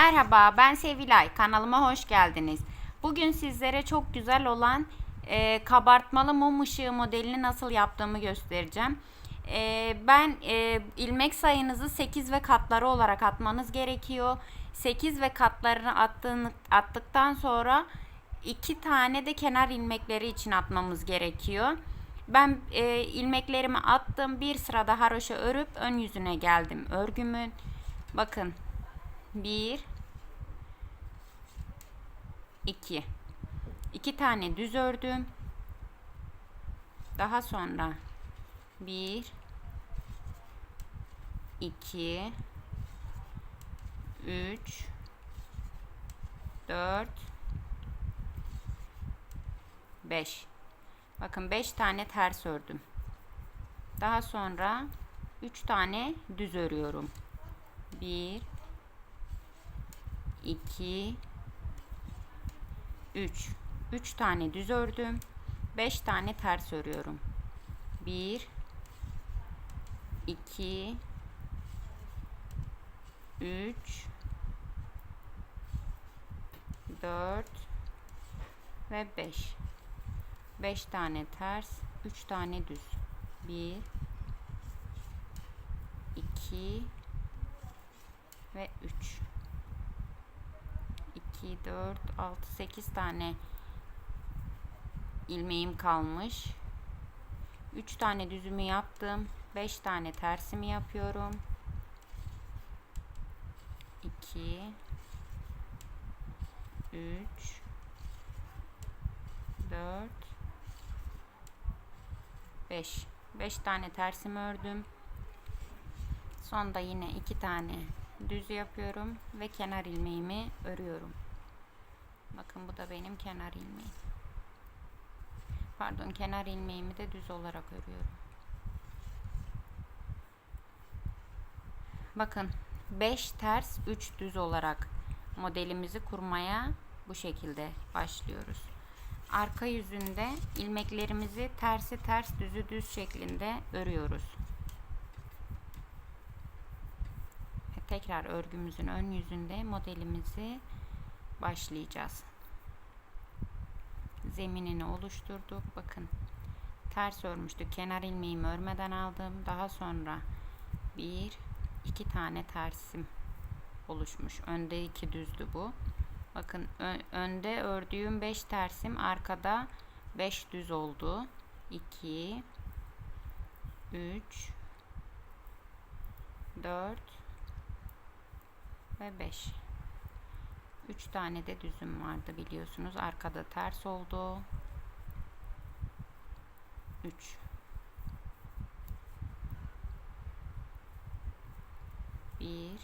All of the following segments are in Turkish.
Merhaba, ben Sevilay. Kanalıma hoş geldiniz. Bugün sizlere çok güzel olan e, kabartmalı mum ışığı modelini nasıl yaptığımı göstereceğim. E, ben e, ilmek sayınızı 8 ve katları olarak atmanız gerekiyor. 8 ve katlarını attığını, attıktan sonra 2 tane de kenar ilmekleri için atmamız gerekiyor. Ben e, ilmeklerimi attım. Bir sırada haroşa örüp ön yüzüne geldim. Örgümün bakın 1 2 2 tane düz ördüm. Daha sonra 1 2 3 4 5 Bakın 5 tane ters ördüm. Daha sonra 3 tane düz örüyorum. 1 2 3 3 tane düz ördüm. 5 tane ters örüyorum. 1 2 3 4 ve 5 5 tane ters 3 tane düz 1 2 ve 3 2 4 6 8 tane ilmeğim kalmış. 3 tane düzümü yaptım. 5 tane tersimi yapıyorum. 2 3 4 5 5 tane tersimi ördüm. Sonda yine 2 tane düz yapıyorum ve kenar ilmeğimi örüyorum bakın bu da benim kenar ilmeğim. Pardon kenar ilmeğimi de düz olarak örüyorum. Bakın 5 ters 3 düz olarak modelimizi kurmaya bu şekilde başlıyoruz. Arka yüzünde ilmeklerimizi tersi ters düzü düz şeklinde örüyoruz. Tekrar örgümüzün ön yüzünde modelimizi başlayacağız. Zeminini oluşturduk. Bakın ters örmüştük. Kenar ilmeğimi örmeden aldım. Daha sonra bir iki tane tersim oluşmuş. Önde iki düzdü bu. Bakın önde ördüğüm 5 tersim arkada 5 düz oldu. 2 3 4 ve 5 3 tane de düzüm vardı biliyorsunuz. Arkada ters oldu. 3 1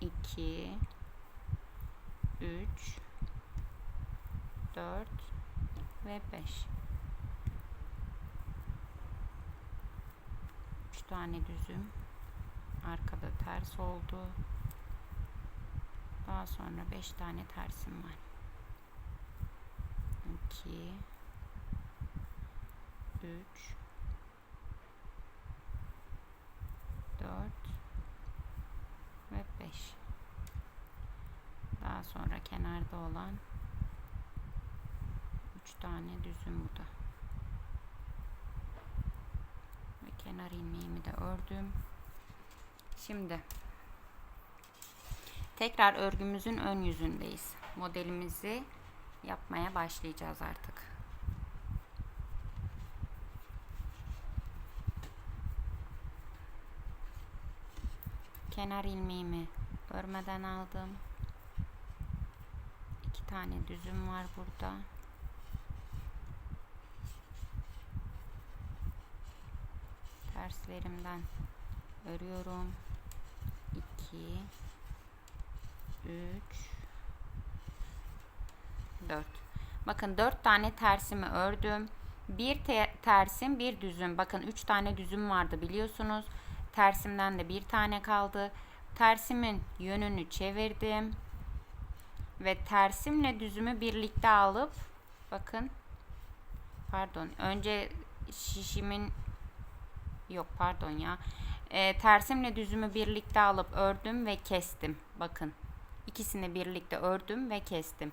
2 3 4 ve 5 3 tane düzüm. Arkada ters oldu daha sonra 5 tane tersim var 2 3 4 ve 5 daha sonra kenarda olan 3 tane düzüm bu da. Ve kenar ilmeğimi de ördüm. Şimdi tekrar örgümüzün ön yüzündeyiz. Modelimizi yapmaya başlayacağız artık. Kenar ilmeğimi örmeden aldım tane düzüm var burada. Terslerimden örüyorum. 2 3 4 Bakın 4 tane tersimi ördüm. Bir te tersim, bir düzüm. Bakın 3 tane düzüm vardı biliyorsunuz. Tersimden de bir tane kaldı. Tersimin yönünü çevirdim ve tersimle düzümü birlikte alıp bakın pardon önce şişimin yok pardon ya e, tersimle düzümü birlikte alıp ördüm ve kestim. Bakın ikisini birlikte ördüm ve kestim.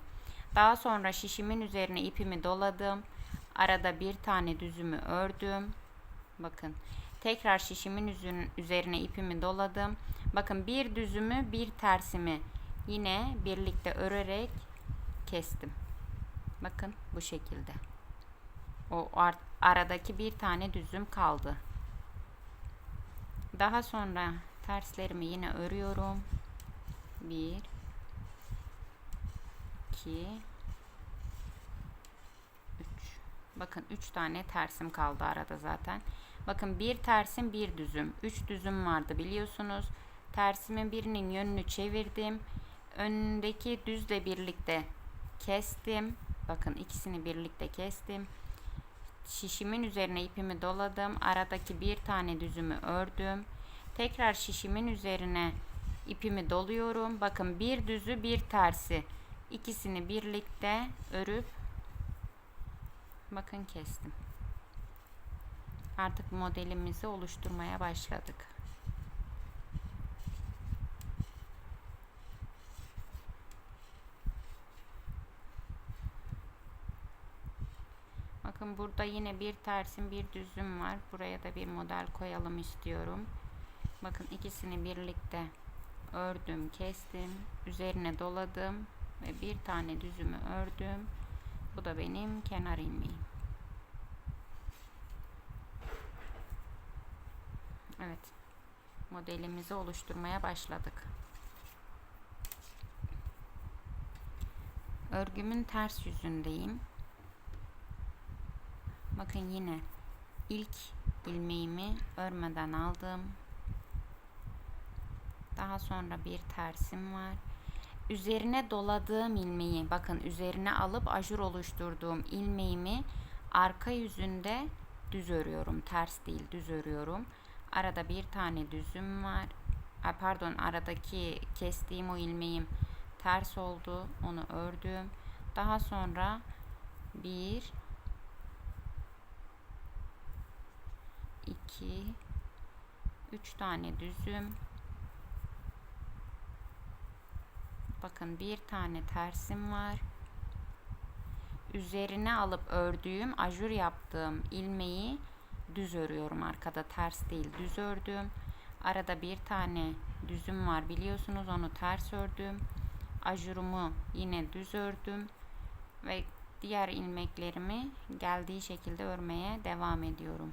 Daha sonra şişimin üzerine ipimi doladım. Arada bir tane düzümü ördüm. Bakın tekrar şişimin üzerine ipimi doladım. Bakın bir düzümü bir tersimi yine birlikte örerek kestim. Bakın bu şekilde. O ar- aradaki bir tane düzüm kaldı. Daha sonra terslerimi yine örüyorum. 1 2 3 Bakın 3 tane tersim kaldı arada zaten. Bakın bir tersim bir düzüm. 3 düzüm vardı biliyorsunuz. Tersimin birinin yönünü çevirdim. Önündeki düzle birlikte kestim. Bakın ikisini birlikte kestim. Şişimin üzerine ipimi doladım. Aradaki bir tane düzümü ördüm. Tekrar şişimin üzerine ipimi doluyorum. Bakın bir düzü bir tersi. İkisini birlikte örüp bakın kestim. Artık modelimizi oluşturmaya başladık. Bakın burada yine bir tersim bir düzüm var. Buraya da bir model koyalım istiyorum. Bakın ikisini birlikte ördüm, kestim, üzerine doladım ve bir tane düzümü ördüm. Bu da benim kenar ilmeğim. Evet. Modelimizi oluşturmaya başladık. Örgümün ters yüzündeyim. Bakın yine ilk ilmeğimi örmeden aldım. Daha sonra bir tersim var. Üzerine doladığım ilmeği bakın üzerine alıp ajur oluşturduğum ilmeğimi arka yüzünde düz örüyorum. Ters değil düz örüyorum. Arada bir tane düzüm var. Pardon aradaki kestiğim o ilmeğim ters oldu. Onu ördüm. Daha sonra bir 2 3 tane düzüm bakın bir tane tersim var. Üzerine alıp ördüğüm ajur yaptığım ilmeği düz örüyorum. Arkada ters değil düz ördüm. Arada bir tane düzüm var biliyorsunuz onu ters ördüm. Ajurumu yine düz ördüm ve diğer ilmeklerimi geldiği şekilde örmeye devam ediyorum.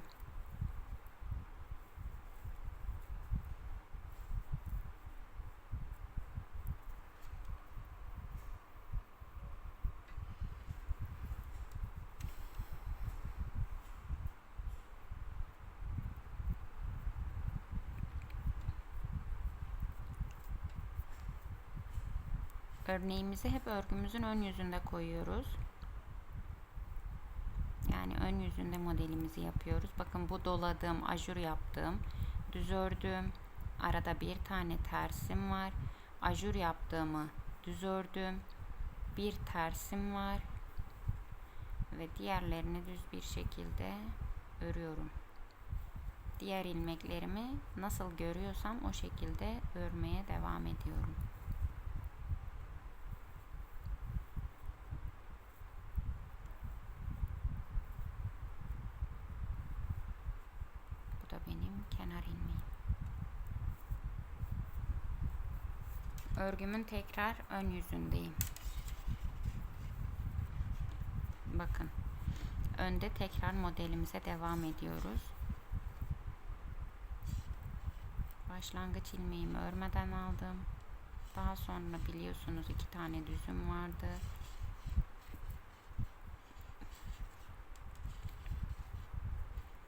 Örneğimizi hep örgümüzün ön yüzünde koyuyoruz. Yani ön yüzünde modelimizi yapıyoruz. Bakın bu doladığım, ajur yaptığım, düz ördüm. Arada bir tane tersim var. Ajur yaptığımı düz ördüm. Bir tersim var. Ve diğerlerini düz bir şekilde örüyorum. Diğer ilmeklerimi nasıl görüyorsam o şekilde örmeye devam ediyorum. Bu da benim kenar ilmeğim. Örgümün tekrar ön yüzündeyim. Bakın. Önde tekrar modelimize devam ediyoruz. Başlangıç ilmeğimi örmeden aldım. Daha sonra biliyorsunuz iki tane düzüm vardı.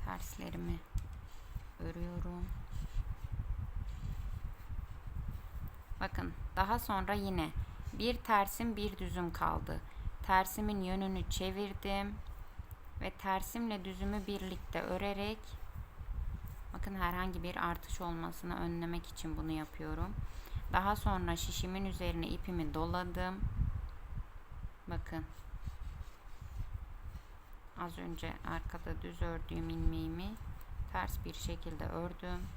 Terslerimi örüyorum. Bakın daha sonra yine bir tersim bir düzüm kaldı. Tersimin yönünü çevirdim ve tersimle düzümü birlikte örerek bakın herhangi bir artış olmasını önlemek için bunu yapıyorum. Daha sonra şişimin üzerine ipimi doladım. Bakın. Az önce arkada düz ördüğüm ilmeğimi ters bir şekilde ördüm.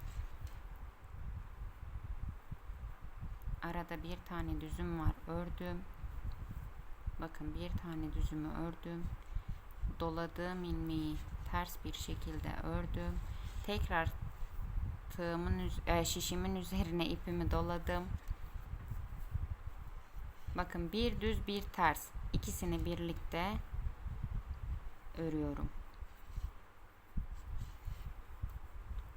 Arada bir tane düzüm var ördüm. Bakın bir tane düzümü ördüm. Doladığım ilmeği ters bir şekilde ördüm. Tekrar tığımın e, şişimin üzerine ipimi doladım. Bakın bir düz bir ters ikisini birlikte örüyorum.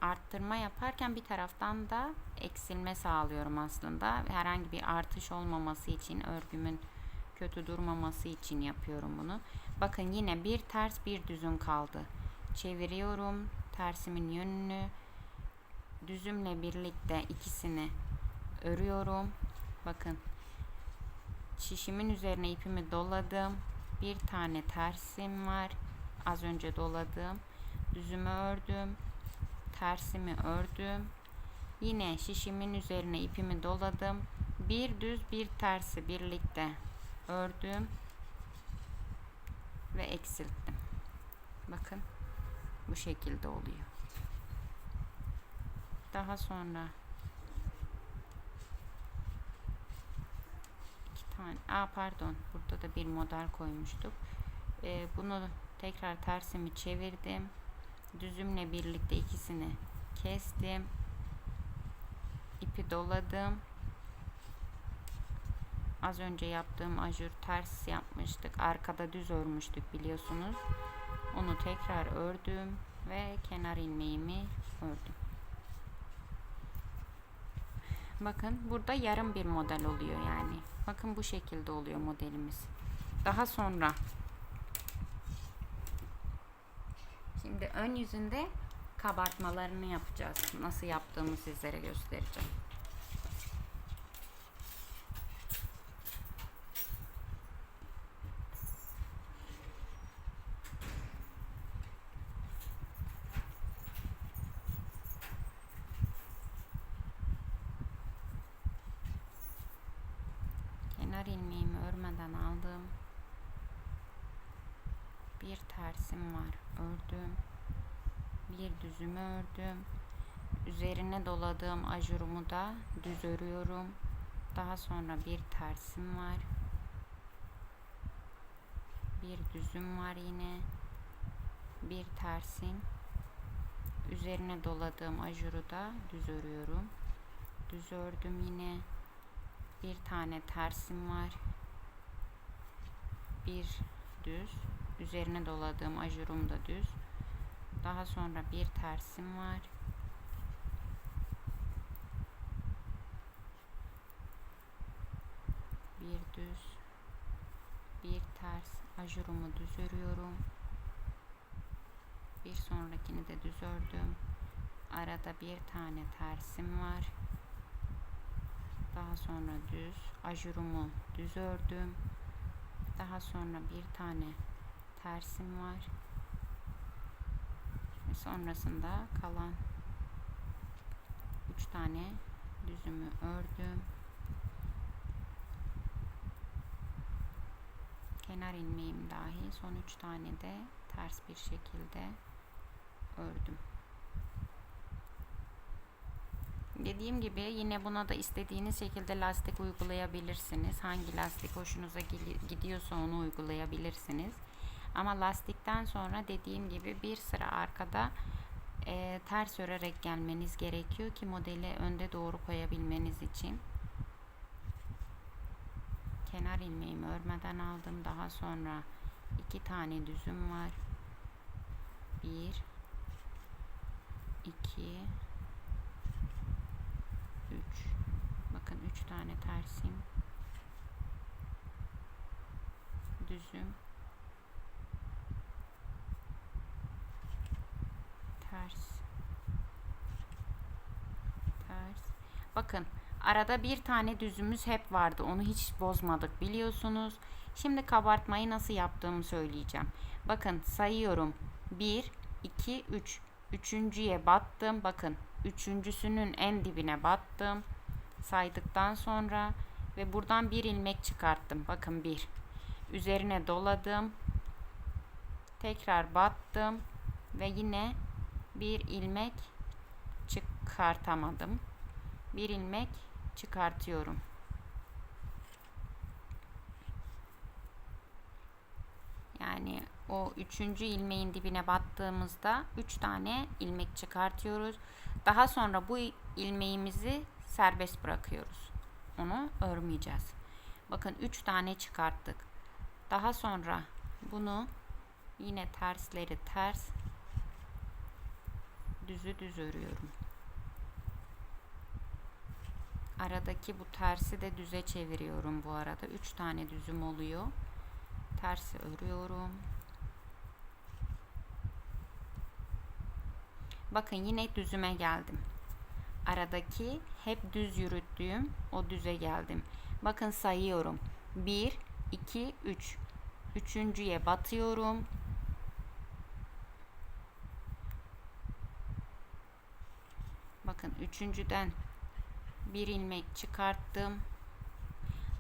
Arttırma yaparken bir taraftan da eksilme sağlıyorum aslında. Herhangi bir artış olmaması için örgümün kötü durmaması için yapıyorum bunu. Bakın yine bir ters bir düzüm kaldı. Çeviriyorum tersimin yönünü düzümle birlikte ikisini örüyorum. Bakın şişimin üzerine ipimi doladım. Bir tane tersim var. Az önce doladım. Düzümü ördüm. Tersimi ördüm. Yine şişimin üzerine ipimi doladım. Bir düz bir tersi birlikte ördüm ve eksilttim. Bakın bu şekilde oluyor. Daha sonra iki tane, aa pardon burada da bir model koymuştuk. Ee, bunu tekrar tersimi çevirdim. Düzümle birlikte ikisini kestim. ipi doladım. Az önce yaptığım ajur ters yapmıştık. Arkada düz örmüştük biliyorsunuz. Onu tekrar ördüm ve kenar ilmeğimi ördüm. Bakın burada yarım bir model oluyor yani. Bakın bu şekilde oluyor modelimiz. Daha sonra şimdi ön yüzünde kabartmalarını yapacağız. Nasıl yaptığımı sizlere göstereceğim. Kenar ilmeğimi örmeden aldım. Bir tersim var. Ördüm. Bir düzümü ördüm. Üzerine doladığım ajurumu da düz örüyorum. Daha sonra bir tersim var. Bir düzüm var yine. Bir tersim. Üzerine doladığım ajuru da düz örüyorum. Düz ördüm yine bir tane tersim var. Bir düz. Üzerine doladığım ajurum da düz. Daha sonra bir tersim var. Bir düz. Bir ters. Ajurumu düz örüyorum. Bir sonrakini de düz ördüm. Arada bir tane tersim var. Daha sonra düz ajurumu düz ördüm. Daha sonra bir tane tersim var. Sonrasında kalan 3 tane düzümü ördüm. Kenar ilmeğim dahil son 3 tane de ters bir şekilde ördüm. Dediğim gibi yine buna da istediğiniz şekilde lastik uygulayabilirsiniz. Hangi lastik hoşunuza gidiyorsa onu uygulayabilirsiniz. Ama lastikten sonra dediğim gibi bir sıra arkada e, ters örerek gelmeniz gerekiyor ki modeli önde doğru koyabilmeniz için. Kenar ilmeğimi örmeden aldım. Daha sonra iki tane düzüm var. Bir, iki, 3 bakın 3 tane tersim düzüm ters. Ters. Bakın arada bir tane düzümüz hep vardı. Onu hiç bozmadık biliyorsunuz. Şimdi kabartmayı nasıl yaptığımı söyleyeceğim. Bakın sayıyorum. 1 2 3 üçüncüye battım. Bakın üçüncüsünün en dibine battım. Saydıktan sonra ve buradan bir ilmek çıkarttım. Bakın bir. Üzerine doladım. Tekrar battım ve yine bir ilmek çıkartamadım. Bir ilmek çıkartıyorum. Yani o üçüncü ilmeğin dibine battığımızda üç tane ilmek çıkartıyoruz. Daha sonra bu ilmeğimizi serbest bırakıyoruz. Onu örmeyeceğiz. Bakın üç tane çıkarttık. Daha sonra bunu yine tersleri ters düzü düz örüyorum. Aradaki bu tersi de düze çeviriyorum bu arada. Üç tane düzüm oluyor. Tersi örüyorum. Bakın yine düzüme geldim. Aradaki hep düz yürüttüğüm o düze geldim. Bakın sayıyorum. 1, 2, 3. Üçüncüye batıyorum. Bakın üçüncüden bir ilmek çıkarttım.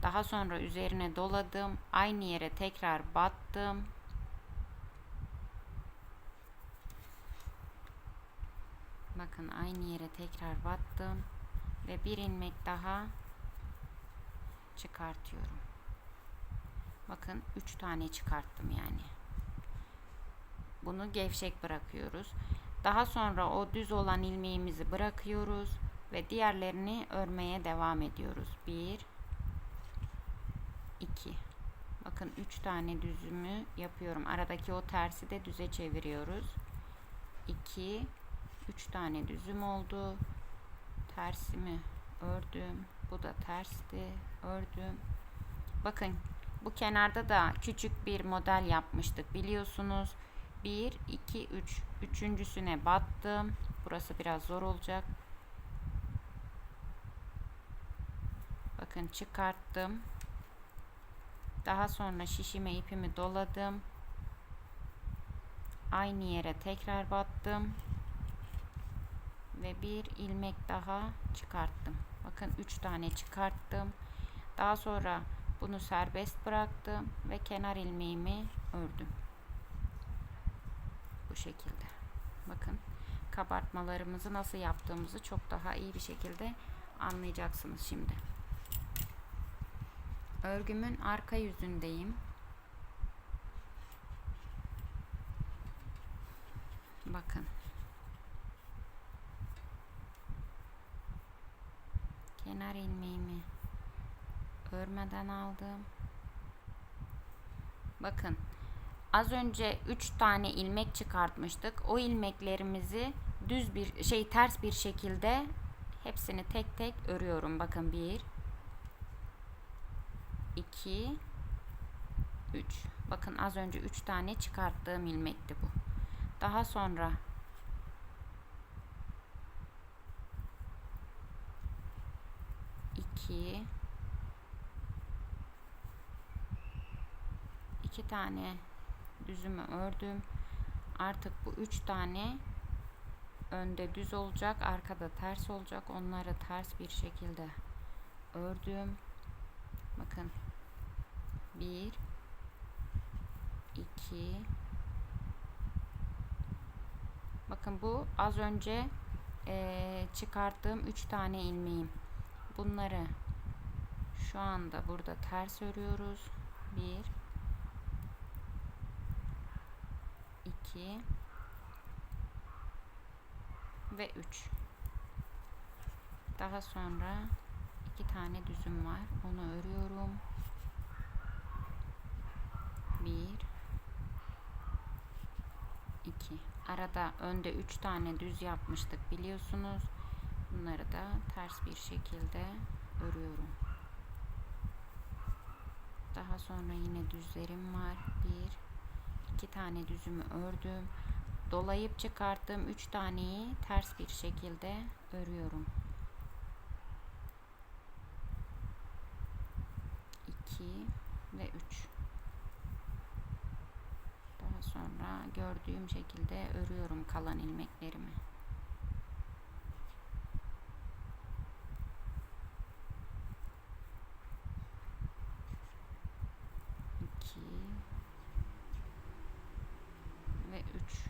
Daha sonra üzerine doladım. Aynı yere tekrar battım. Bakın aynı yere tekrar battım ve bir ilmek daha çıkartıyorum. Bakın 3 tane çıkarttım yani. Bunu gevşek bırakıyoruz. Daha sonra o düz olan ilmeğimizi bırakıyoruz ve diğerlerini örmeye devam ediyoruz. 1 2 Bakın 3 tane düzümü yapıyorum. Aradaki o tersi de düze çeviriyoruz. 2 3 tane düzüm oldu. Tersimi ördüm. Bu da tersti. Ördüm. Bakın bu kenarda da küçük bir model yapmıştık biliyorsunuz. 1 2 3 üçüncüsüne battım. Burası biraz zor olacak. Bakın çıkarttım. Daha sonra şişime ipimi doladım. Aynı yere tekrar battım. Ve bir ilmek daha çıkarttım. Bakın 3 tane çıkarttım. Daha sonra bunu serbest bıraktım ve kenar ilmeğimi ördüm. Şekilde. Bakın kabartmalarımızı nasıl yaptığımızı çok daha iyi bir şekilde anlayacaksınız şimdi. Örgümün arka yüzündeyim. Bakın. Kenar ilmeğimi örmeden aldım. Bakın. Az önce 3 tane ilmek çıkartmıştık. O ilmeklerimizi düz bir şey ters bir şekilde hepsini tek tek örüyorum. Bakın 1 2 3 bakın az önce 3 tane çıkarttığım ilmekti bu daha sonra iki iki tane düzümü ördüm. Artık bu üç tane önde düz olacak arkada ters olacak. Onları ters bir şekilde ördüm. Bakın. 1 2 Bakın bu az önce e, çıkarttığım 3 tane ilmeğim. Bunları şu anda burada ters örüyoruz. 1 2 ve 3 daha sonra iki tane düzüm var. Onu örüyorum. 1 2 arada önde 3 tane düz yapmıştık biliyorsunuz. Bunları da ters bir şekilde örüyorum. Daha sonra yine düzlerim var. 1 2 tane düzümü ördüm. Dolayıp çıkarttığım 3 taneyi ters bir şekilde örüyorum. 2 ve 3 sonra gördüğüm şekilde örüyorum kalan ilmeklerimi. İki ve üç.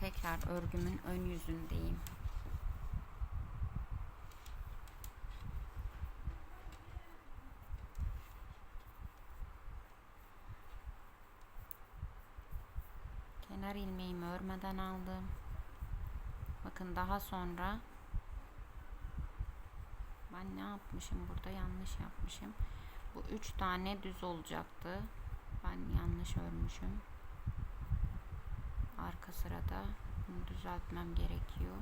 Tekrar örgümün ön yüzündeyim. Kenar ilmeğimi örmeden aldım. Bakın daha sonra ben ne yapmışım burada yanlış yapmışım. Bu üç tane düz olacaktı. Ben yanlış örmüşüm. Arka sırada bunu düzeltmem gerekiyor.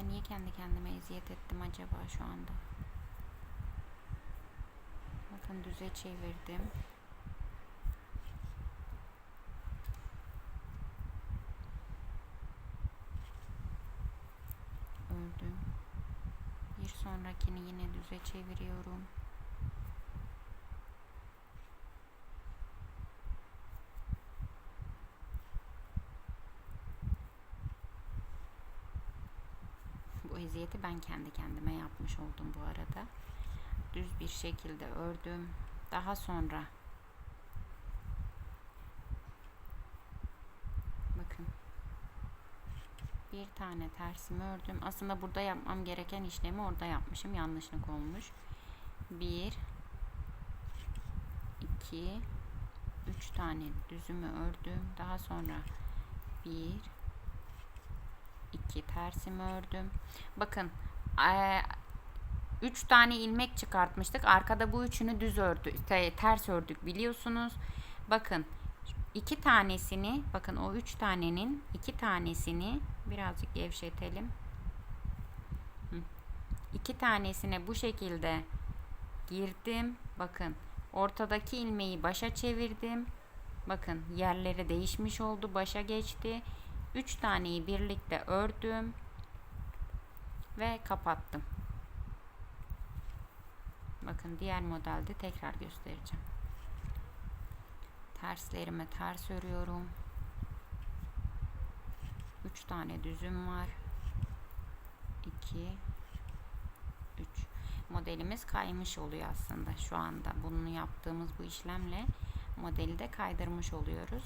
Ben niye kendi kendime eziyet ettim acaba şu anda? Bakın düze çevirdim. Ördüm. Bir sonrakini yine düze çeviriyorum. Bu eziyeti ben kendi kendime yapmış oldum bu arada. Düz bir şekilde ördüm. Daha sonra bakın bir tane tersimi ördüm. Aslında burada yapmam gereken işlemi orada yapmışım. Yanlışlık olmuş. Bir iki üç tane düzümü ördüm. Daha sonra bir iki tersimi ördüm. Bakın eee, üç tane ilmek çıkartmıştık. Arkada bu üçünü düz ördü, te- ters ördük biliyorsunuz. Bakın iki tanesini, bakın o üç tanenin iki tanesini birazcık gevşetelim. İki tanesine bu şekilde girdim. Bakın ortadaki ilmeği başa çevirdim. Bakın yerleri değişmiş oldu. Başa geçti. Üç taneyi birlikte ördüm ve kapattım. Bakın diğer modelde tekrar göstereceğim. Terslerime ters örüyorum. 3 tane düzüm var. 2 3 Modelimiz kaymış oluyor aslında şu anda. Bunu yaptığımız bu işlemle modeli de kaydırmış oluyoruz.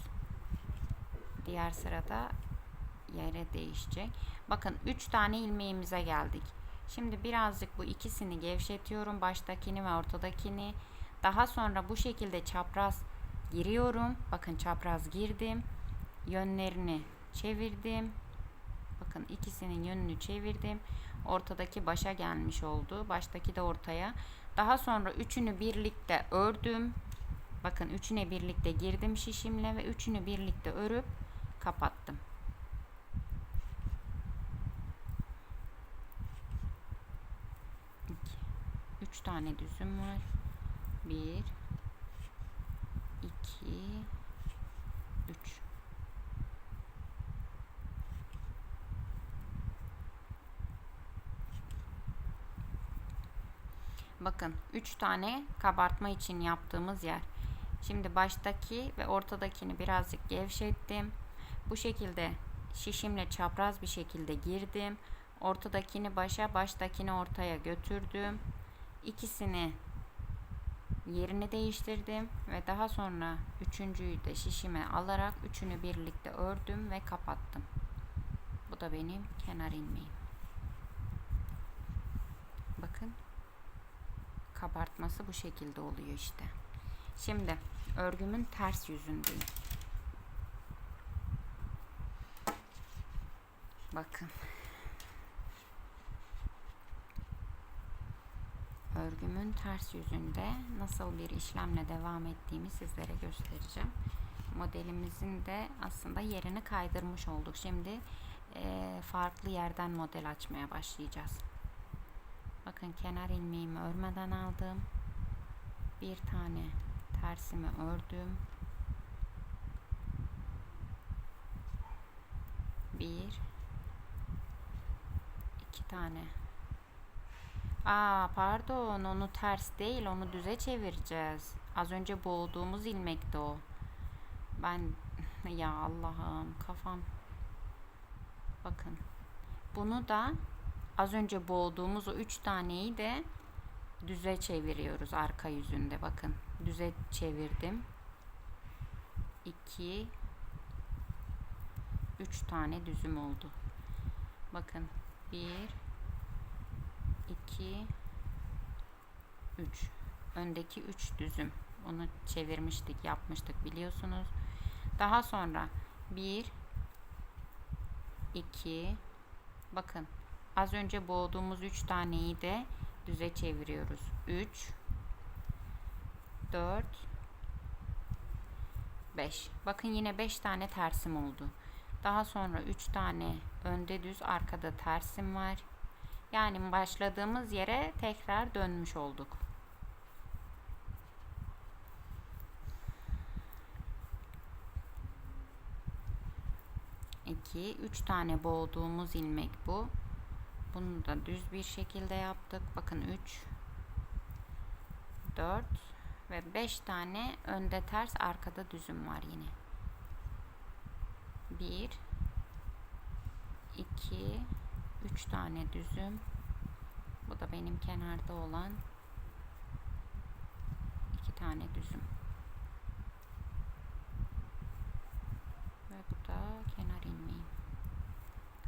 Diğer sırada yere değişecek. Bakın 3 tane ilmeğimize geldik. Şimdi birazcık bu ikisini gevşetiyorum. Baştakini ve ortadakini. Daha sonra bu şekilde çapraz giriyorum. Bakın çapraz girdim. Yönlerini çevirdim. Bakın ikisinin yönünü çevirdim. Ortadaki başa gelmiş oldu. Baştaki de ortaya. Daha sonra üçünü birlikte ördüm. Bakın üçüne birlikte girdim şişimle ve üçünü birlikte örüp kapattım. İki. Üç tane düzüm var. Bir, iki, üç. Bakın 3 tane kabartma için yaptığımız yer. Şimdi baştaki ve ortadakini birazcık gevşettim. Bu şekilde şişimle çapraz bir şekilde girdim. Ortadakini başa, baştakini ortaya götürdüm. İkisini yerini değiştirdim ve daha sonra üçüncüyü de şişime alarak üçünü birlikte ördüm ve kapattım. Bu da benim kenar ilmeğim. Bakın kabartması bu şekilde oluyor işte. Şimdi örgümün ters yüzündeyim. Bakın. Örgümün ters yüzünde nasıl bir işlemle devam ettiğimi sizlere göstereceğim. Modelimizin de aslında yerini kaydırmış olduk. Şimdi farklı yerden model açmaya başlayacağız. Bakın kenar ilmeğimi örmeden aldım. Bir tane tersimi ördüm. Bir, iki tane. Aa pardon onu ters değil onu düze çevireceğiz. Az önce boğduğumuz ilmekti o. Ben ya Allah'ım kafam. Bakın. Bunu da az önce boğduğumuz o üç taneyi de düze çeviriyoruz arka yüzünde. Bakın düze çevirdim. 2 3 tane düzüm oldu. Bakın 1 2 3 öndeki 3 düzüm onu çevirmiştik yapmıştık biliyorsunuz daha sonra 1 2 bakın az önce boğduğumuz 3 taneyi de düze çeviriyoruz 3 4 5 bakın yine 5 tane tersim oldu daha sonra 3 tane önde düz arkada tersim var yani başladığımız yere tekrar dönmüş olduk. İki, üç tane boğduğumuz ilmek bu. Bunu da düz bir şekilde yaptık. Bakın 3 4 ve 5 tane önde ters arkada düzüm var yine. 1 2 3 tane düzüm. Bu da benim kenarda olan iki tane düzüm. Ve bu da kenar ilmeğim.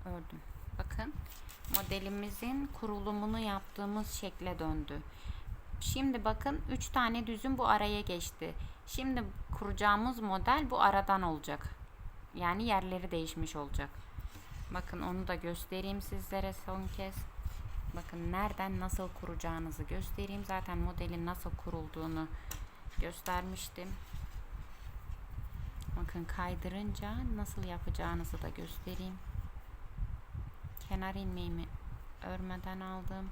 Ördüm. Bakın modelimizin kurulumunu yaptığımız şekle döndü. Şimdi bakın 3 tane düzüm bu araya geçti. Şimdi kuracağımız model bu aradan olacak. Yani yerleri değişmiş olacak. Bakın onu da göstereyim sizlere son kez. Bakın nereden nasıl kuracağınızı göstereyim. Zaten modelin nasıl kurulduğunu göstermiştim. Bakın kaydırınca nasıl yapacağınızı da göstereyim. Kenar ilmeğimi örmeden aldım.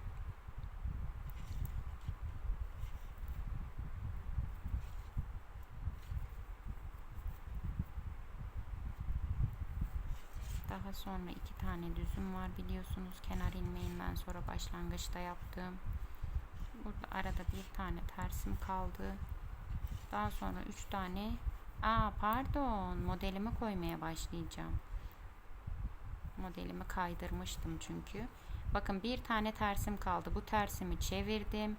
Daha sonra iki tane düzüm var biliyorsunuz kenar ilmeğinden sonra başlangıçta yaptığım. Burada arada bir tane tersim kaldı. Daha sonra üç tane Aa pardon modelimi koymaya başlayacağım. Modelimi kaydırmıştım çünkü. Bakın bir tane tersim kaldı. Bu tersimi çevirdim.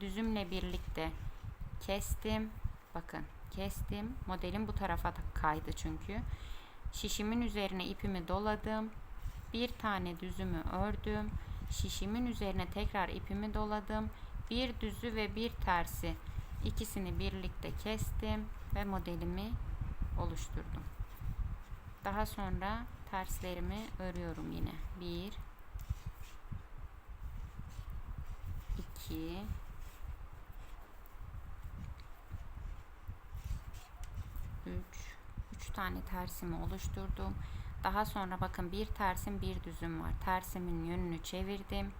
Düzümle birlikte kestim. Bakın kestim. Modelim bu tarafa kaydı çünkü. Şişimin üzerine ipimi doladım. Bir tane düzümü ördüm. Şişimin üzerine tekrar ipimi doladım. Bir düzü ve bir tersi ikisini birlikte kestim ve modelimi oluşturdum. Daha sonra terslerimi örüyorum yine. 1 2 3 3 tane tersimi oluşturdum. Daha sonra bakın bir tersim bir düzüm var. Tersimin yönünü çevirdim.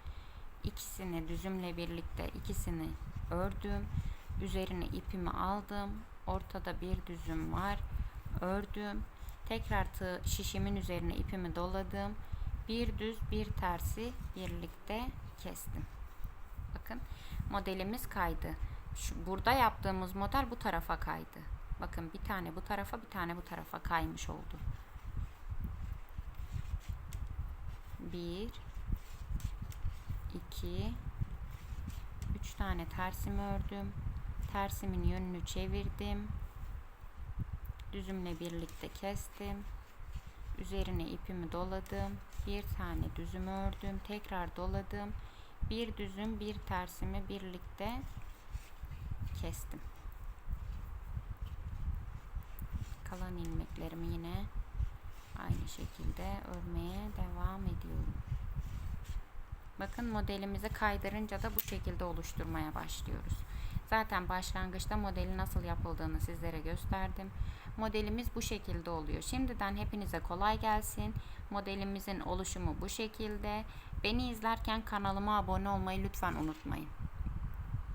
İkisini düzümle birlikte ikisini ördüm. Üzerine ipimi aldım. Ortada bir düzüm var. Ördüm. Tekrar tığ şişimin üzerine ipimi doladım. Bir düz bir tersi birlikte kestim. Bakın modelimiz kaydı. Şu, burada yaptığımız model bu tarafa kaydı. Bakın bir tane bu tarafa bir tane bu tarafa kaymış oldu. Bir, iki, üç tane tersimi ördüm. Tersimin yönünü çevirdim. Düzümle birlikte kestim. Üzerine ipimi doladım. Bir tane düzüm ördüm. Tekrar doladım. Bir düzüm bir tersimi birlikte kestim. kalan ilmeklerimi yine aynı şekilde örmeye devam ediyorum. Bakın modelimizi kaydırınca da bu şekilde oluşturmaya başlıyoruz. Zaten başlangıçta modeli nasıl yapıldığını sizlere gösterdim. Modelimiz bu şekilde oluyor. Şimdiden hepinize kolay gelsin. Modelimizin oluşumu bu şekilde. Beni izlerken kanalıma abone olmayı lütfen unutmayın.